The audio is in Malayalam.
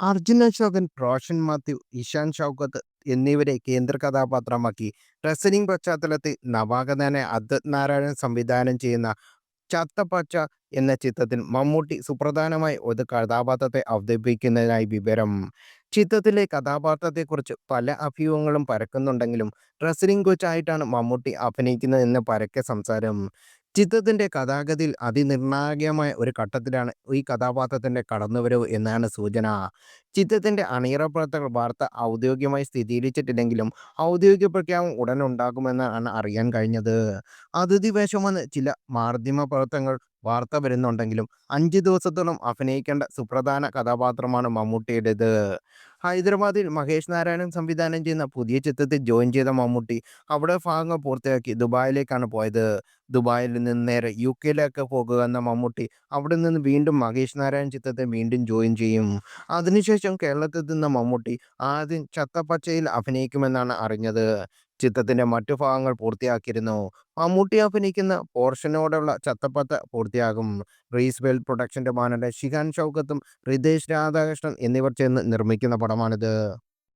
അർജുൻ അശോകൻ, റോഷൻ മാത്യു, ഇഷാൻ ഷൗക്കത്ത് എന്നിവരെ കേന്ദ്ര കഥാപാത്രമാക്കി റെസ്ലിംഗ് പശ്ചാത്തലത്തിൽ നവാഗതനായ അദ്വത് നാരായണൻ സംവിധാനം ചെയ്യുന്ന ചത്ത പച്ച എന്ന ചിത്രത്തിൽ മമ്മൂട്ടി സുപ്രധാനമായി ഒരു കഥാപാത്രത്തെ അവതരിപ്പിക്കുന്നതിനായി വിവരം. ചിത്രത്തിലെ കഥാപാത്രത്തെക്കുറിച്ച് പല അഭ്യൂഹങ്ങളും പരക്കുന്നുണ്ടെങ്കിലും റെസ്ലിംഗ് കോച്ചായിട്ടാണ് മമ്മൂട്ടി അഭിനയിക്കുന്നതെന്ന് പരക്കെ സംസാരം. ചിത്രത്തിന്റെ കഥാഗതിയിൽ അതിനിർണായകമായ ഒരു ഘട്ടത്തിലാണ് ഈ കഥാപാത്രത്തിന്റെ കടന്നുവരവ് എന്നാണ് സൂചന. ചിത്രത്തിന്റെ അണിയറ പ്രവർത്തകർ വാർത്ത ഔദ്യോഗികമായി സ്ഥിരീകരിച്ചിട്ടില്ലെങ്കിലും ഔദ്യോഗിക പ്രഖ്യാപനം ഉടനുണ്ടാകുമെന്നാണ് അറിയാൻ കഴിഞ്ഞത്. അതിഥി വേഷമെന്ന് ചില പ്രവർത്തകങ്ങൾ വാർത്ത വരുന്നുണ്ടെങ്കിലും അഞ്ച് ദിവസത്തോളം അഭിനയിക്കേണ്ട സുപ്രധാന കഥാപാത്രമാണ് മമ്മൂട്ടിയുടേത്. ഹൈദരാബാദിൽ മഹേഷ് നാരായണൻ സംവിധാനം ചെയ്യുന്ന പുതിയ ചിത്രത്തിൽ ജോയിൻ ചെയ്ത മമ്മൂട്ടി അവിടെ ഭാഗങ്ങൾ പൂർത്തിയാക്കി ദുബായിലേക്കാണ് പോയത്. ദുബായിൽ നിന്ന് നേരെ യു കെയിലേക്ക് പോകുക എന്ന മമ്മൂട്ടി അവിടെ നിന്ന് വീണ്ടും മഹേഷ് നാരായണൻ ചിത്രത്തെ വീണ്ടും ജോയിൻ ചെയ്യും. അതിനുശേഷം കേരളത്തിൽ നിന്ന് മമ്മൂട്ടി ആദ്യം ചത്തപ്പച്ചയിൽ അഭിനയിക്കുമെന്നാണ് അറിഞ്ഞത്. ചിത്രത്തിന്റെ മറ്റു ഭാഗങ്ങൾ പൂർത്തിയാക്കിയിരുന്നു. മമ്മൂട്ടി അഭിനയിക്കുന്ന പോർഷനോടുള്ള ചത്തപ്പത്ത് പൂർത്തിയാകും. റീസ് വെൽ പ്രൊഡക്ഷന്റെ ബാനറിൽ ഷിഹാൻ ഷൗക്കത്തും റിതേഷ് രാധാകൃഷ്ണൻ എന്നിവർ ചേർന്ന് നിർമ്മിക്കുന്ന പടമാണിത്.